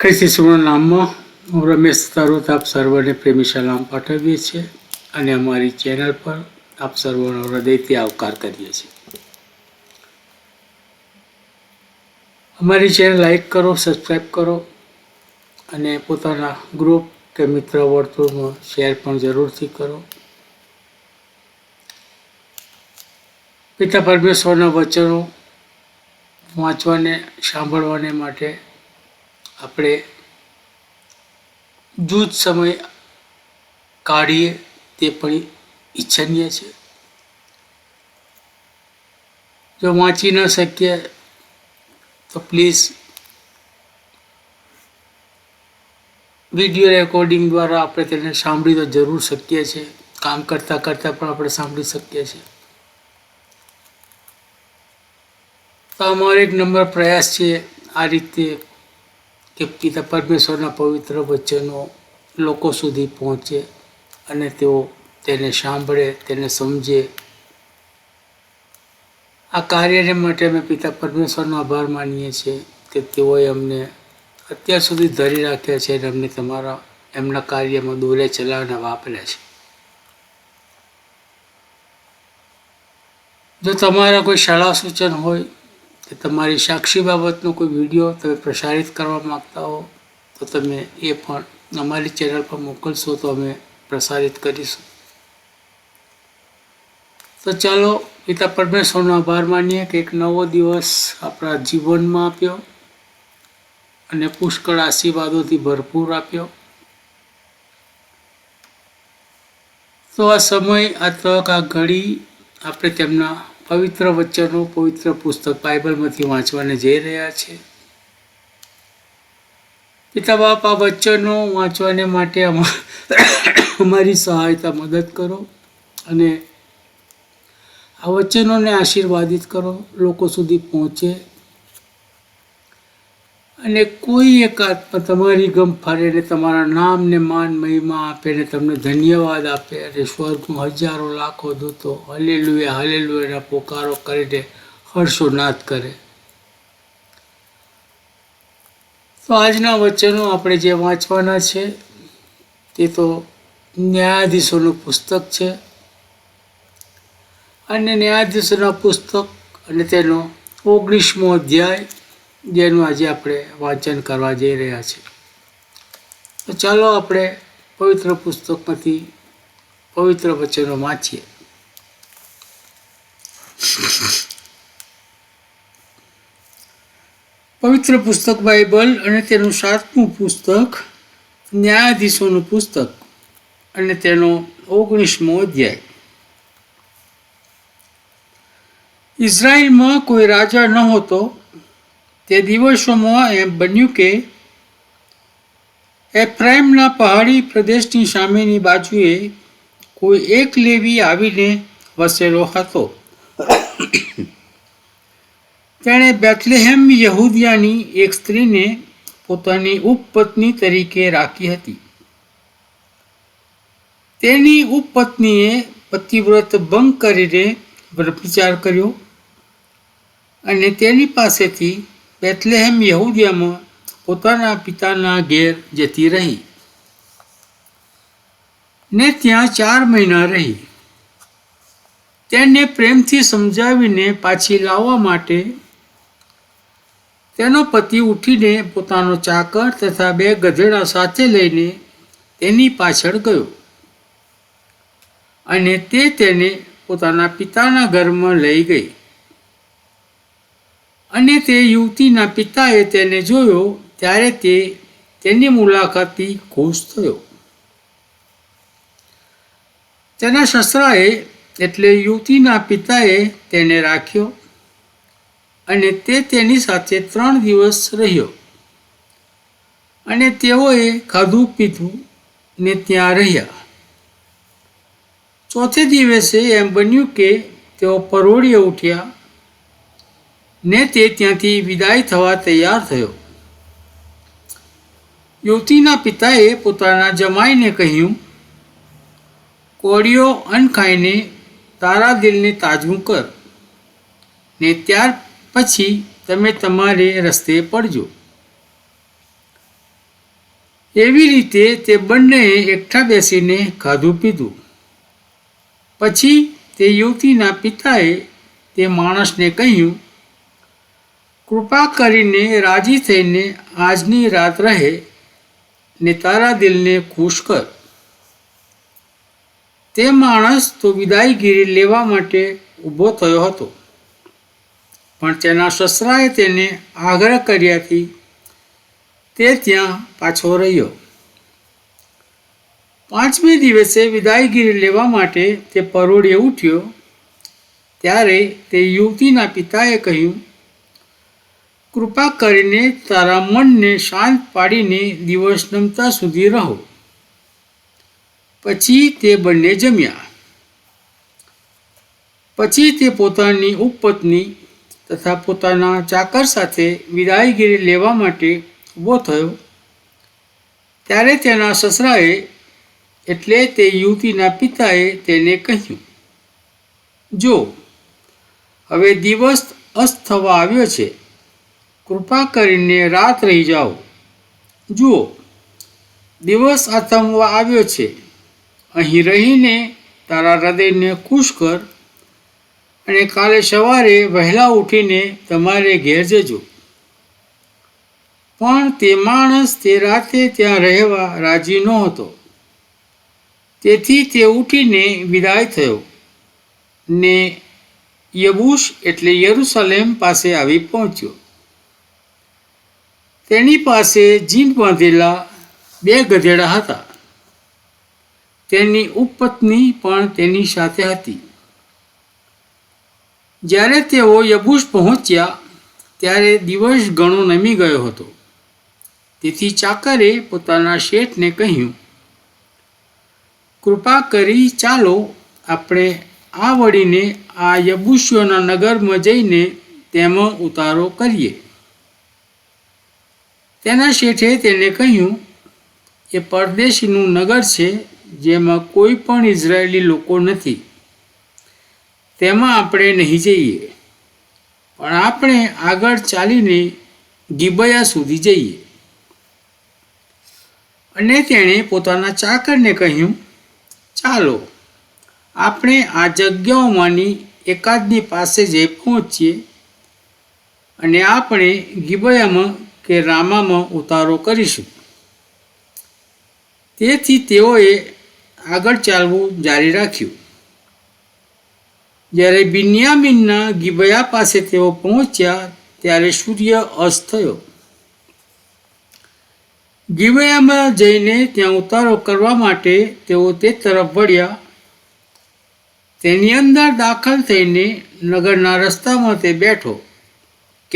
ખ્રિસ્તી સુના નામમાં હું રમેશ તરોત આપ સર્વને પ્રેમી સલામ પાઠવીએ છીએ અને અમારી ચેનલ પર આપ સર્વનો હૃદયથી આવકાર કરીએ છીએ. અમારી ચેનલ લાઈક કરો સબસ્ક્રાઈબ કરો અને પોતાના ગ્રુપ કે મિત્ર વર્તુળમાં શેર પણ જરૂરથી કરો. પિતા પરમેશ્વરના વચનો વાંચવાને, સાંભળવાને માટે આપણે જૂથ સમય કાઢીએ તે પણ ઈચ્છનીય છે. જો વાંચી ન શકીએ, તો પ્લીઝ વીડિયો રેકોર્ડિંગ દ્વારા આપણે તેને સાંભળી તો જરૂર શકીએ છીએ. કામ કરતાં કરતાં પણ આપણે સાંભળી શકીએ છીએ. તો અમારો એક નંબર પ્રયાસ છે આ રીતે કે પિતા પરમેશ્વરના પવિત્ર વચનો લોકો સુધી પહોંચે અને તેઓ તેને સાંભળે, તેને સમજે. આ કાર્યને માટે અમે પિતા પરમેશ્વરનો આભાર માનીએ છીએ કે તેઓએ અમને અત્યાર સુધી ધરી રાખ્યા છે અને અમને તમારા એમના કાર્યમાં દોરે ચલાવવાના વાપર્યા છે. જો તમારા કોઈ શાળા સૂચન હોય કે તમારી સાક્ષી બાબતનો કોઈ વીડિયો તમે પ્રસારિત કરવા માગતા હો, તો તમે એ પણ અમારી ચેનલ પર મોકલશો તો અમે પ્રસારિત કરીશું. તો ચાલો, પિતા પરમેશ્વરનો આભાર માનીએ કે એક નવો દિવસ આપણા જીવનમાં આપ્યો અને પુષ્કળ આશીર્વાદોથી ભરપૂર આપ્યો. તો આ સમય, આ તક, આ ઘડી આપણે તેમના પવિત્ર વચનો, પવિત્ર પુસ્તક બાઇબલમાંથી વાંચવાને જઈ રહ્યા છે. પિતા બાપ, આ વચનો વાંચવાને માટે અમા- અમારી સહાયતા મદદ કરો અને આ વચનોને આશીર્વાદિત કરો. લોકો સુધી પહોંચે. અને કોઈ એક આત્મા તમારી ગમ ફરે ને તમારા નામને માન મહિમા આપે ને તમને ધન્યવાદ આપે અને સ્વર્ગમાં હજારો લાખો દૂતો હલેલુએ હલેલુએના પોકારો કરીને હર્ષોનાદ કરે. તો આજના વચનો આપણે જે વાંચવાના છે, તે તો ન્યાયાધીશોનું પુસ્તક છે. અને ન્યાયાધીશોના પુસ્તક અને તેનો ઓગણીસમો અધ્યાય જેનું આજે આપણે વાંચન કરવા જઈ રહ્યા છીએ. તો ચાલો આપણે પવિત્ર પુસ્તકમાંથી પવિત્ર વચનો વાંચીએ. પવિત્ર પુસ્તક બાઇબલ અને તેનું સાતમું પુસ્તક, ન્યાયાધીશોનું પુસ્તક અને તેનો ઓગણીસમો અધ્યાય. ઇઝરાયલમાં કોઈ રાજા ન હતો તે દિવસોમાં એમ બન્યું કે એફ્રાઇમના પહાડી પ્રદેશની સામેની બાજુએ કોઈ એક લેવી આવીને વસેલો હતો. તેણે બેથલેહેમ યહૂદિયાની એક સ્ત્રીને પોતાની ઉપપત્ની તરીકે રાખી હતી. તેની ઉપપત્નીએ પતિવ્રત ભંગ કરીને વ્યભિચાર કર્યો અને તેની પાસેથી બેથલેહેમ યહૂદિયામાં પોતાના પિતાના ઘેર જતી રહી ને ત્યાં ચાર મહિના રહી. તેને પ્રેમથી સમજાવીને પાછી લાવવા માટે તેનો પતિ ઉઠીને પોતાનો ચાકર તથા બે ગધેડા સાથે લઈને તેની પાછળ ગયો અને તે તેને પોતાના પિતાના ઘરમાં લઈ ગઈ. અને તે યુવતીના પિતાએ તેને જોયો ત્યારે તે તેની મુલાકાતથી ખુશ થયો. તેના સસરાએ એટલે યુવતીના પિતાએ તેને રાખ્યો અને તે તેની સાથે ત્રણ દિવસ રહ્યો. અને તેઓએ ખાધું પીધું ને ત્યાં રહ્યા. ચોથે દિવસે એમ બન્યું કે તેઓ પરોળીએ ઉઠ્યા ને તે ત્યાંથી વિદાય થવા તૈયાર થયો. યુવતીના પિતાએ પોતાના જમાઈને કહ્યું, કોળીઓ અન્ન ખાઈને તારા દિલને તાજવું કર, ને ત્યાર પછી તમે તમારે રસ્તે પડજો. એવી રીતે તે બંનેએ એકઠા બેસીને ખાધું પીધું. પછી તે યુવતીના પિતાએ તે માણસને કહ્યું કૃપા કરીને રાજી થઈને આજની રાત રહે, ને તારા દિલને ખુશ કર. તે માણસ તો વિદાયગીરી લેવા માટે ઊભો થયો હતો, પણ તેના સસરાએ તેને આગ્રહ કર્યાથી તે ત્યાં પાછો રહ્યો. પાંચમે દિવસે વિદાયગીરી લેવા માટે તે પરોળે ઉઠ્યો, ત્યારે તે યુવતીના પિતાએ કહ્યું કૃપા કરીને તારા મનને શાંત પાડીને દિવસ નમતા સુધી રહો. પછી તે બંને જમ્યા. પછી તે પોતાની ઉપપત્ની તથા પોતાના ચાકર સાથે વિદાયગીરી લેવા માટે ઊભો થયો. ત્યારે તેના સસરાએ એટલે તે યુવતીના પિતાએ તેને કહ્યું, જો, હવે દિવસ અસ્ત થવા આવ્યો છે. કૃપા કરીને રાત રહી જાઓ. જુઓ, દિવસ આથમવા આવ્યો છે. અહીં રહીને તારા હૃદયને ખુશ કર અને કાલે સવારે વહેલા ઉઠીને તમારે ઘેર જજો. પણ તે માણસ તે રાતે ત્યાં રહેવા રાજી નહોતો. તેથી તે ઉઠીને વિદાય થયો ને યબુશ એટલે યરુસલેમ પાસે આવી પહોંચ્યો. તેની પાસે જીન બાંધેલા બે ગધેડા હતા. તેની ઉપપત્ની પણ તેની સાથે હતી. જ્યારે તેઓ યબુશ પહોંચ્યા, ત્યારે દિવસ ઘણો નમી ગયો હતો. તેથી ચાકરે પોતાના શેઠને કહ્યું, કૃપા કરી ચાલો, આપણે આ વળીને આ યબુશીઓના નગરમાં જઈને તેમાં ઉતારો કરીએ. તેના શેઠે તેને કહ્યું, એ પરદેશીનું નગર છે જેમાં કોઈ પણ ઇઝરાયેલી લોકો નથી. તેમાં આપણે નહીં જઈએ. પણ આપણે આગળ ચાલીને ગિબયા સુધી જઈએ. અને તેણે પોતાના ચાકરને કહ્યું, ચાલો, આપણે આ જગ્યાઓમાંની એકાદની પાસે જઈ પહોંચીએ અને આપણે ગિબયામાં કે રામામાં ઉતારો કરીશું. તેથી તેઓએ આગળ ચાલવું જારી રાખ્યું. જ્યારે બિન્યામીનના ગિબયા પાસે તેઓ પહોંચ્યા, ત્યારે સૂર્ય અસ્ત થયો. ગિબયામાં જઈને ત્યાં ઉતારો કરવા માટે તેઓ તે તરફ વળ્યા. તેની અંદર દાખલ થઈને નગરના રસ્તામાં તે બેઠો.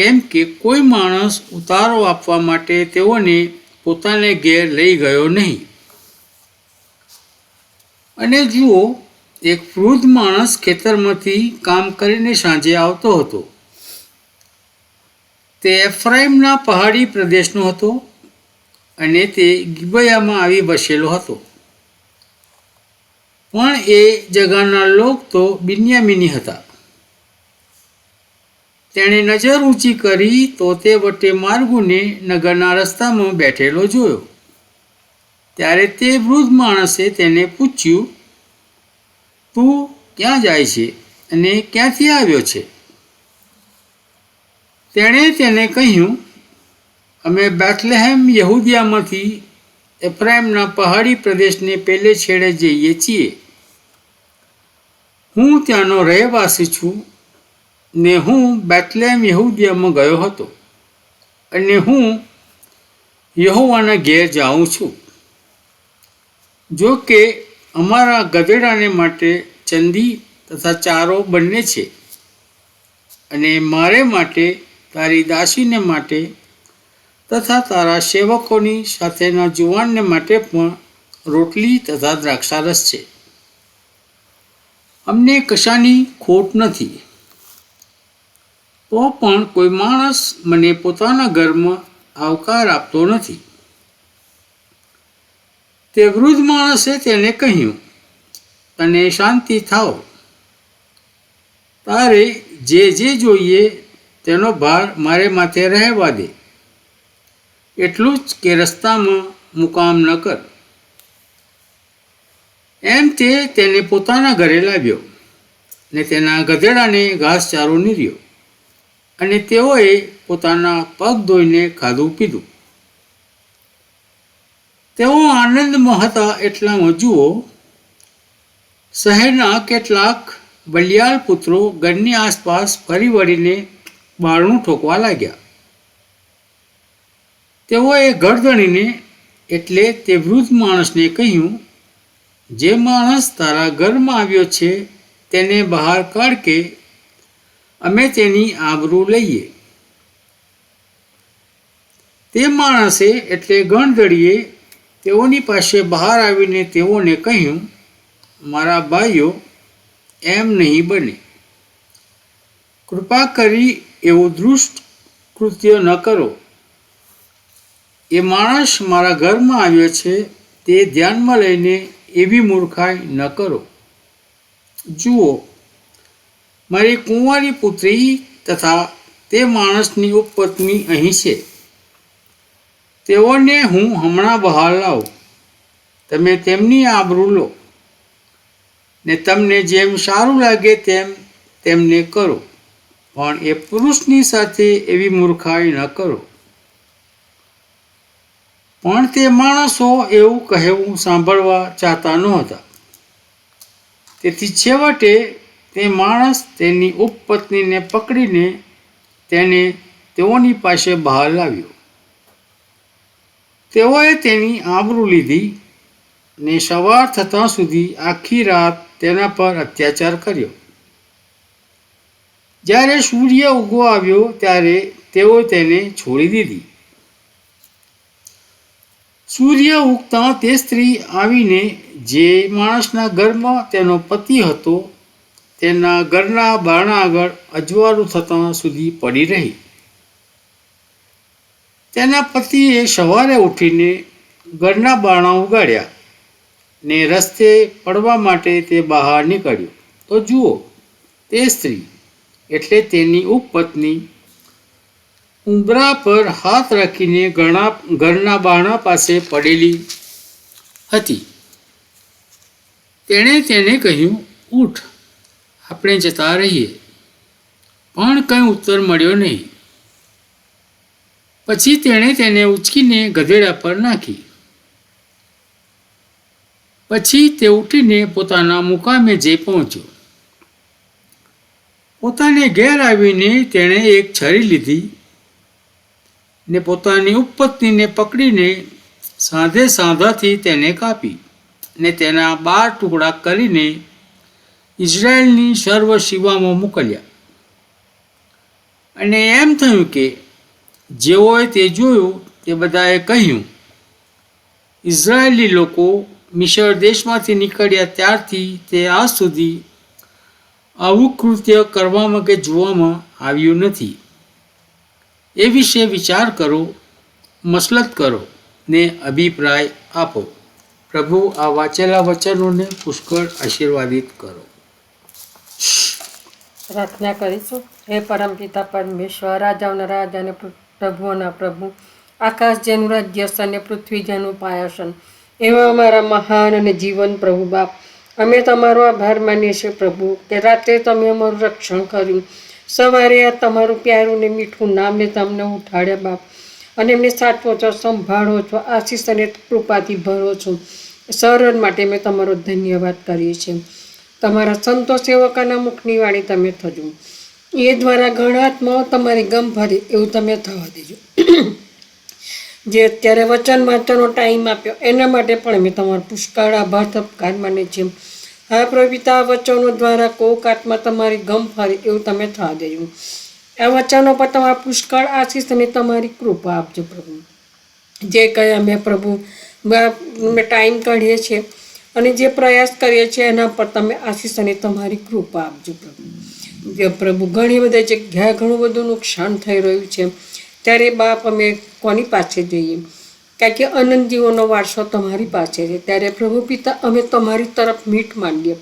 કેમ કે કોઈ માણસ ઉતારો આપવા માટે તેઓને પોતાને ઘેર લઈ ગયો નહીં. અને જુઓ, એક વૃદ્ધ માણસ ખેતરમાંથી કામ કરીને સાંજે આવતો હતો. તે એફ્રાઇમના પહાડી પ્રદેશનો હતો અને તે ગિબયામાં આવી વસેલો હતો. પણ એ જગાના લોક તો બિન્યામીની હતા. તેણે નજર ઊંચી કરી તો તે વટે માર્ગુને નગરના રસ્તામાં બેઠેલો જોયો. ત્યારે તે વૃદ્ધ માણસે તેને પૂછ્યું, તું ક્યાં જાય છે અને ક્યાંથી આવ્યો છે? તેણે તેને કહ્યું, અમે બેથલેહેમ યહૂદિયામાંથી એફ્રાઇમના પહાડી પ્રદેશને પેલે છેડે જઈએ છીએ. હું ત્યાંનો રહેવાસી છું ને હું બેથલેમ યહૂદિયામાં ગયો હતો અને હું યહોવાના ઘેર જાઉં છું. જો કે અમારા ગધેડાને માટે ચંદી તથા ચારો બંને છે અને મારે માટે, તારી દાસીને માટે તથા તારા સેવકોની સાથેના જુવાનને માટે પણ રોટલી તથા દ્રાક્ષારસ છે. અમને કશાની ખોટ નથી. તો પણ કોઈ માણસ મને પોતાના ઘરમાં આવકાર આપતો નથી. તે વૃદ્ધ માણસે તેને કહ્યું, તને શાંતિ થાવ તારે જે જે જોઈએ તેનો ભાર મારે માથે રહેવા દે. એટલું જ કે રસ્તામાં મુકામ ન કર. એમ તે તેને પોતાના ઘરે લાવ્યો ને તેના ગધેડાને ઘાસચારો નીર્યો. અને તેઓએ પોતાના પગ ધોઈને ખાધું પીધું. તેઓ આનંદમાં હતા એટલામાં જુઓ શહેરના કેટલાક બલિયાળ પુત્રો ઘરની આસપાસ ફરી વળીને બારણું ઠોકવા લાગ્યા. તેઓએ ગરદણીને એટલે તે વૃદ્ધ માણસને કહ્યું, જે માણસ તારા ઘરમાં આવ્યો છે તેને બહાર કાઢ કે અમે તેની આબરૂ લઈએ. તે માણસે એટલે ગણધડીએ તેઓની પાસે બહાર આવીને તેઓને કહ્યું, મારા ભાઈઓ, એમ નહીં બને. કૃપા કરી એવું દૃષ્ટ કૃત્ય ન કરો. એ માણસ મારા ઘરમાં આવ્યો છે, તે ધ્યાનમાં લઈને એવી મૂર્ખાઈ ન કરો. જુઓ મારી કુંવારી પુત્રી તથા તે માણસની ઉપપત્ની અહીં છે. તેઓને હું હમણાં બહાર લાવું. તમે તેમની આબરૂ લો. ને તમને જેમ સારું લાગે તેમ તેમને કરો. પણ એ પુરુષની સાથે એવી મૂર્ખાઈ ન કરો. પણ તે માણસો એવું કહેવું સાંભળવા ચાહતા નહોતા. તેથી છેવટે તે માણસ તેની ઉપપત્નીને પકડીને તેને તેઓની પાસે બહાર લાવ્યો. તેઓએ તેની આબરૂ લીધી ને સવાર થતાં સુધી આખી રાત તેના પર અત્યાચાર કર્યો. જ્યારે સૂર્ય ઉગો આવ્યો ત્યારે તેઓ તેને છોડી દીધી. સૂર્ય ઉગતા તે સ્ત્રી આવીને જે માણસના ઘરમાં તેનો પતિ હતો તેના ઘરના બારણા આગળ અજવાળું થતાં સુધી પડી રહી. તેના પતિએ સવારે ઉઠીને ઘરના બારણા ઉગાડ્યા ને રસ્તે પડવા માટે તે બહાર નીકળ્યો. તો જુઓ, તે સ્ત્રી એટલે તેની ઉપપત્ની ઉંબરા પર હાથ રાખીને ઘણા, ઘરના બારણા પાસે પડેલી હતી. તેણે તેને કહ્યું, ઉઠ. આપણે જતા રહીએ. પણ કંઈ ઉત્તર મળ્યો નહીં. પછી તેણે તેને ઉચકીને ગધેડા પર નાખી. પછી તે ઉઠીને પોતાના મુકામે જઈ પહોંચ્યો. પોતાને ઘેર આવીને તેણે એક છરી લીધી ને પોતાની ઉપપત્નીને પકડીને સાંધે સાંધાથી તેને કાપી ને તેના બાર ટુકડા કરીને ઇઝરાયેલની સર્વ સીમામાં મોકલ્યા. અને એમ થયું કે જેઓએ તે જોયું, તે બધાએ કહ્યું ઇઝરાયેલી લોકો મિશર દેશમાંથી નીકળ્યા ત્યારથી તે આ સુધી આવું કૃત્ય કરવામાં કે જોવામાં આવ્યું નથી. એ વિશે વિચાર કરો, મસલત કરો ને અભિપ્રાય આપો. પ્રભુ આ વાંચેલા વચનોને પુષ્કળ આશીર્વાદિત કરો. પ્રાર્થના કરીશું. હે પરમપિતા પરમેશ્વર રાજાઓના રાજા અને પ્રભુઓના પ્રભુ આકાશ જેનું રાજ્ય છે અને પૃથ્વી જેનું પાયાસન એવા અમારા મહાન અને જીવન પ્રભુ બાપ, અમે તમારો આભાર માનીએ છીએ પ્રભુ, કે રાત્રે તમે અમારું રક્ષણ કર્યું. સવારે આ તમારું પ્યારું ને મીઠું નામને તમને ઉઠાડ્યા બાપ, અને એમને સાચવો છો, સંભાળો છો, આશીષ અને કૃપાથી ભરો છો. સરળ માટે મેં તમારો ધન્યવાદ કરીએ છીએ. તમારા સંતો સેવકોના મુખની વાણી તમે થજો. એ દ્વારા ગણાત્માઓ તમારી ગમ ભરે એવું તમે થવા દેજો. જે અત્યારે વચન વાંચવાનો ટાઈમ આપ્યો, એના માટે પણ અમે તમારો પુષ્કળ આભાર તપકાર માને છીએ. હા પ્રવિતા વચનો દ્વારા કોક આત્મા તમારી ગમ ફરે એવું તમે થવા દેજો. આ વચનો પર તમારા પુષ્કળ આશીષ અને તમારી કૃપા આપજો પ્રભુ. જે કયા મેં પ્રભુ ટાઈમ કાઢીએ છીએ અને જે પ્રયાસ કરીએ છીએ એના પર તમે આશીષ અને તમારી કૃપા આપજો પ્રભુ. પ્રભુ, ઘણી બધી જગ્યાએ ઘણું બધું નુકસાન થઈ રહ્યું છે. ત્યારે બાપ અમે કોની પાસે જઈએ? કારણ કે અનંત જીવોનો વારસો તમારી પાસે છે. ત્યારે પ્રભુ પિતા, અમે તમારી તરફ મીઠ માંડીએ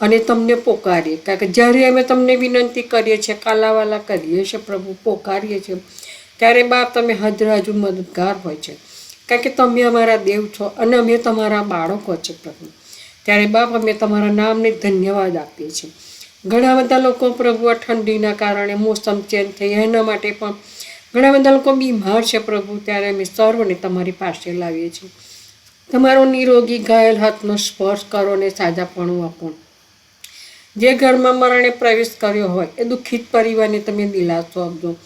અને તમને પોકારીએ. કારણ કે જ્યારે અમે તમને વિનંતી કરીએ છીએ, કાલાવાલા કરીએ છીએ, પ્રભુ પોકારીએ છીએ, ત્યારે બાપ તમે હજરાજુ મદદગાર હોય છે. કારણ કે તમે અમારા દેવ છો અને અમે તમારા બાળકો છે પ્રભુ. ત્યારે બાપ, અમે તમારા નામને ધન્યવાદ આપીએ છીએ. ઘણા બધા લોકો પ્રભુ આ ઠંડીના કારણે મોસમ ચેન્જ થઈ એના માટે પણ ઘણા બધા લોકો બીમાર છે પ્રભુ, ત્યારે અમે સર્વને તમારી પાસે લાવીએ છીએ. તમારો નિરોગી, ઘાયલ હાથનો સ્પર્શ કરો અને સાજાપણું આપો. જે ઘરમાં મરણે પ્રવેશ કર્યો હોય, એ દુઃખિત પરિવારને તમે દિલાસો આપજો.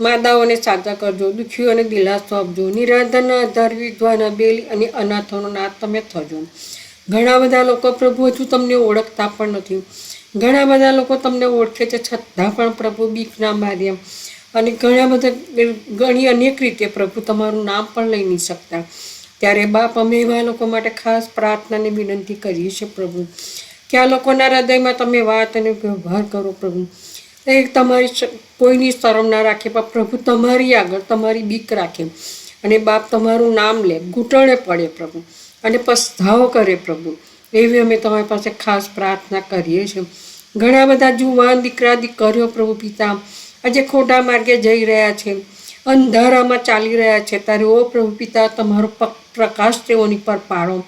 માદાઓને સાજા કરજો દુઃખીઓને દિલાસો આપજો નિરાધના આધાર વિધવાના બેલી અને અનાથોનો નાથ તમે થજો. ઘણા બધા લોકો પ્રભુ હજુ તમને ઓળખતા પણ નથી. ઘણા બધા લોકો તમને ઓળખે છે છતાં પણ પ્રભુ બીકના માધ્યમ. અને ઘણા બધા, ઘણી અનેક રીતે પ્રભુ તમારું નામ પણ લઈ નહીં શકતા. ત્યારે બાપ અમે એવા લોકો માટે ખાસ પ્રાર્થનાની વિનંતી કરીએ છીએ પ્રભુ. કે આ લોકોના હૃદયમાં તમે વાત અને વ્યવહાર કરો પ્રભુ. એ તમારી કોઈની શરમ ના રાખે, પણ પ્રભુ તમારી આગળ તમારી બીક રાખે. અને બાપ તમારું નામ લે, ઘૂંટણે પડે પ્રભુ. અને પસ્તાવો કરે પ્રભુ. એવી અમે તમારી પાસે ખાસ પ્રાર્થના કરીએ છીએ. ઘણા બધા જુવાન દીકરા દીકરીઓ પ્રભુ પિતા, આજે ખોટા માર્ગે જઈ રહ્યા છે. અંધારામાં ચાલી રહ્યા છે. ત્યારે ઓ પ્રભુ પિતા, તમારો પ્રકાશ તેઓની પર પાડો.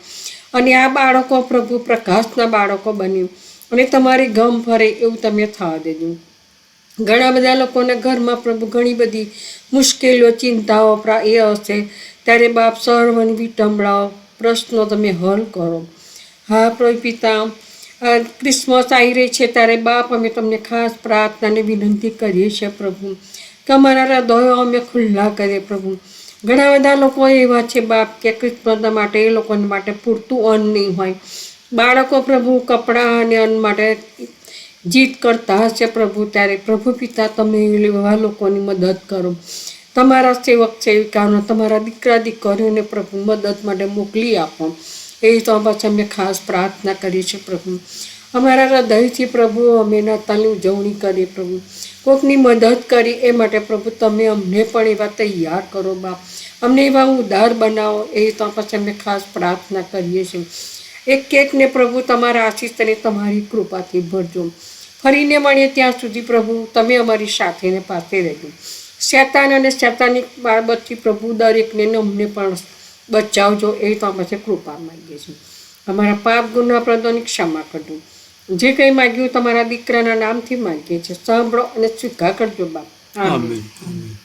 અને આ બાળકો પ્રભુ પ્રકાશના બાળકો બન્યું. અને તમારી ગમ ફરે એવું તમે થવા દેજો. ઘણા બધા લોકોને ઘરમાં પ્રભુ ઘણી બધી મુશ્કેલીઓ, ચિંતાઓ એ હશે. ત્યારે બાપ સર્વન વિટંબળાઓ, પ્રશ્નો તમે હલ કરો. હા પ્રભુ પિતા ક્રિસમસ આવી રહી છે ત્યારે બાપ અમે તમને ખાસ પ્રાર્થનાને વિનંતી કરીએ છીએ પ્રભુ. કે અમારા હૃદયો અમે ખુલ્લા કરીએ પ્રભુ. ઘણા બધા લોકો એવા છે બાપ કે ક્રિસમસ માટે, એ લોકોને માટે પૂરતું અન્ન નહીં હોય. બાળકો પ્રભુ કપડાં અને અન્ન માટે જીત કરતા હશે પ્રભુ, ત્યારે પ્રભુ પિતા તમે એવા લોકોની મદદ કરો. તમારા સેવક સેવિકાઓને, તમારા દીકરા દીકરીઓને પ્રભુ મદદ માટે મોકલી આપો. એ તો પછી અમે ખાસ પ્રાર્થના કરીએ છીએ પ્રભુ. અમારા હૃદયથી પ્રભુ અમે નાતાલની ઉજવણી કરીએ પ્રભુ. કોકની મદદ કરી એ માટે પ્રભુ તમે અમને પણ એવા તૈયાર કરો બાપ. અમને એવા ઉદાર બનાવો, એ તો પછી અમે ખાસ પ્રાર્થના કરીએ છીએ. એક કેકને પ્રભુ તમારા આશીષ અને તમારી કૃપાથી ભરજો. ફરીને મળીએ ત્યાં સુધી પ્રભુ તમે અમારી સાથે ને પાસે રહેજો. શેતાન અને શેતાનિક બાબતથી પ્રભુ દરેકને અમને પણ બચાવજો એ તો પછી કૃપા માગીએ છીએ. અમારા પાપ ગુના પ્રદોની ક્ષમા કરજો. જે કંઈ માગ્યું તમારા દીકરાના નામથી માંગીએ છીએ. સાંભળો અને સ્વીકાર કરજો બાપ. આમીન.